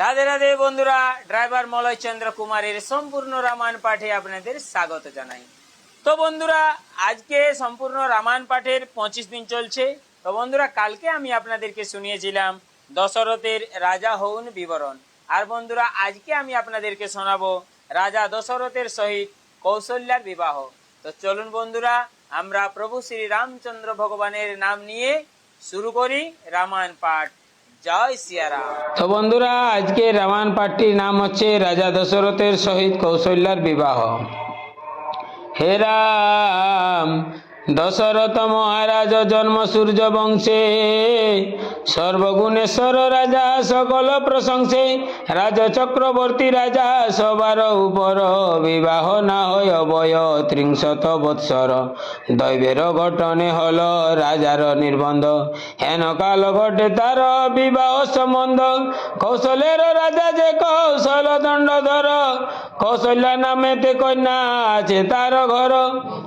রাধে রাধে বন্ধুরা, ড্রাইভার মলয় চন্দ্র কুমারের সম্পূর্ণ রামায়ণ পাঠে আপনাদের স্বাগত জানাই। তো বন্ধুরা, আজকে সম্পূর্ণ রামায়ণ পাঠের পঁচিশ দিন চলছে। তো বন্ধুরা, কালকে আমি আপনাদেরকে শুনিয়েছিলাম দশরথের রাজা হউন বিবরণ। আর বন্ধুরা, আজকে আমি আপনাদেরকে শোনাবো রাজা দশরথের সহিত কৌশল্যার বিবাহ। তো চলুন বন্ধুরা, আমরা প্রভু শ্রী রামচন্দ্র ভগবানের নাম নিয়ে শুরু করি রামায়ণ পাঠ। জয় সিয়ারাম তো বন্ধুরা আজকে রামায়ণ পাঠটির নাম হচ্ছে রাজা দশরথের সহিত কৌশল্যার বিবাহ হে রাম দশরথ মহারাজ জন্ম সূর্য বংশে। সর্বগুণেশ্বর রাজা সকল প্রশংসে। রাজ চক্রবর্তী রাজা সবার উপর বিবাহ না হয় অবয় ত্রিংশত বৎসর। দৈবের ঘটনে হল রাজার নির্বন্ধ। হেন কাল ঘটে তার বিবাহ সম্বন্ধ। কৌশলের রাজা যে কৌশল দণ্ডধর। কৌশল্যা নামেতে কন্যা আছে তার ঘর।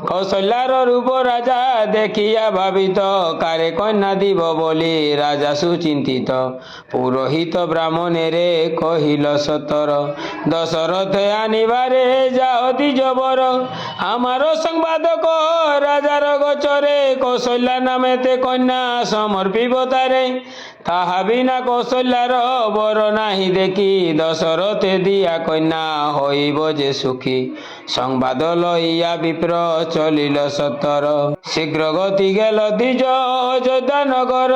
কৌশল্যার রূপ রাজা দেখিয়া ভাবিত, কারে কন্যা দিব বলি? রাজা সুচিন্তিত। পুরোহিত ব্রাহ্মণেরে কহিল, সতর, দশরথ আনিবারে যাও দ্বিজবর। আমার সংবাদ ক রাজার গোচরে কৌশল্যা নামেতে কন্যা সমর্পিব তারে। তাহা বিনা কৌশল্যার বর নাহি দেখি, দশরথে দিয়া কন্যা হইব যে সুখী। সংবাদ লইয়া বিপ্র চলিল সতর শীঘ্র গতি গেল দ্বিজ অযোধ্যা নগর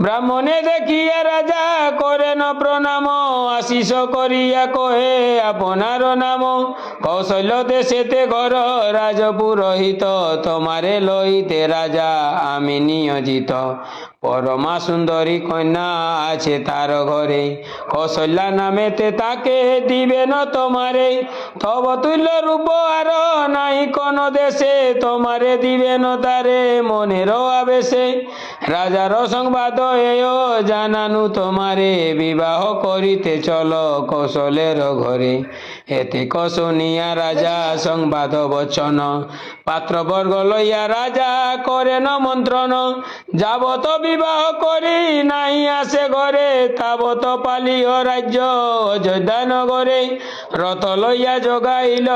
ব্রাহ্মণে দেখিয়া রাজা করেন প্রণাম। আশিস করিয়া কহে, আপনার নাম? কৌশল্য দেশেতে ঘর রাজ পুরোহিত তোমারে লইতে রাজা, আমি নিয়োজিত। পরমা সুন্দরী কন্যা আছে তার ঘরে। কৌশল্যা নামেতে তাকে দিবেন তোমারে। তব তুল্য রূপ আর নাই কোন দেশে, তোমারে দিবেন তারে মনের আবেশে। রাজার সংবাদ জানানু তোমারে, বিবাহ করিতে চলো কৌশলের ঘরে। এতে শুনিয়া রাজা সংবাদ বচন। পাত্রবর্গ লইয়া রাজা করেন মন্ত্রণ যাবত বিবাহ করি নাই আসে ঘরে তাবত পালিও রাজ্য অযোধ্যা নগরে রথ লইয়া জগাইল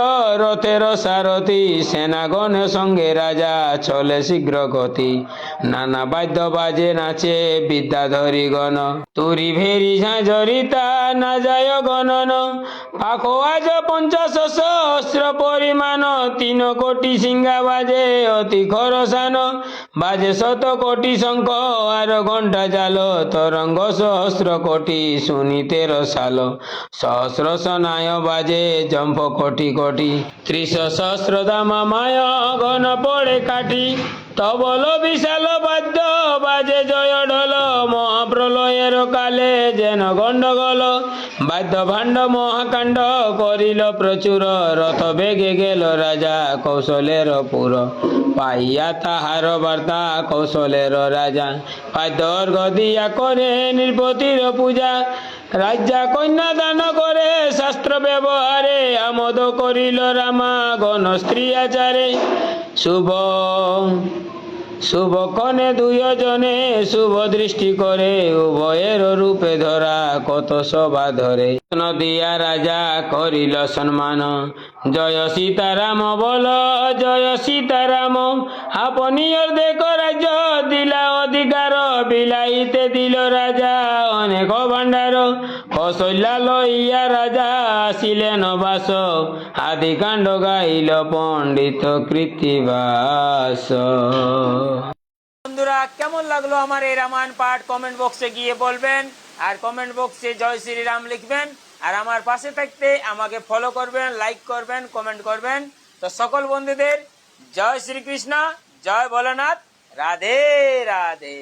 রথের সারথি, সেনাগণ সঙ্গে রাজা চলে শীঘ্র গতি নানা বাদ্য বাজে নাচে বিদ্যাধরী গণ তুরি ভেরি ঝাঁঝরিতা না যায় গণন। পাখো আজ পঞ্চাশ সহস্র পরিমাণ, তিন কোটি সিংহা বাজে অতি খরসান। বাজে শত কোটি শঙ্খ, আর ঘণ্টা জাল, তরঙ্গ সহস্র কোটি শুনিতে রসাল সহস্র সনায় বাজে জম্প কোটি কোটি, ত্রিশ সহস্র দাম মায় ঘন পড়ে কাটি। তবল বিশাল বাদ্য বাজে জয় ঢোল মহাপ্রলয়ের কালে যেন গন্ডগোল বাদ্য ভাণ্ড মহাকাণ্ড করিল প্রচুর রথ বেগে গেল রাজা কৌশলের পুর। পাইয়া তাহার বার্তা কৌশলের রাজা পাদ্যর গদিয়া করে নৃপতির পূজা। রাজা কন্যা দান করে শাস্ত্র ব্যবহারে আমোদ করিল রামা গণ স্ত্রী আচারে। শুভ শুভক্ষণে দুইজনে শুভ দৃষ্টি করে উভয়ের রূপে ধরা কত সভা ধরে। নদিয়া রাজা করিল সম্মান জয় সীতারাম বল, জয় সীতারাম, আপনি দেখ রাজ্য দিলা অধিকার বিলাইতে দিল রাজা, অনেক ভাণ্ডার। কৌশল্যা লইয়া রাজা আসিলেন বাস আদি কাণ্ড গাইল পণ্ডিত কৃত্তিবাস। বন্ধুরা, কেমন লাগল আমার এই রামায়ণ পাঠ? কমেন্ট বক্সে গিয়ে বলবেন। আর কমেন্ট বক্সে জয় শ্রীরাম লিখবেন। আর আমার পাশে থাকতে আমাকে ফলো করবেন লাইক করবেন কমেন্ট করবেন। তো সকল বন্ধুদের জয় শ্রীকৃষ্ণ, জয় ভোলানাথ। রাধে রাধে।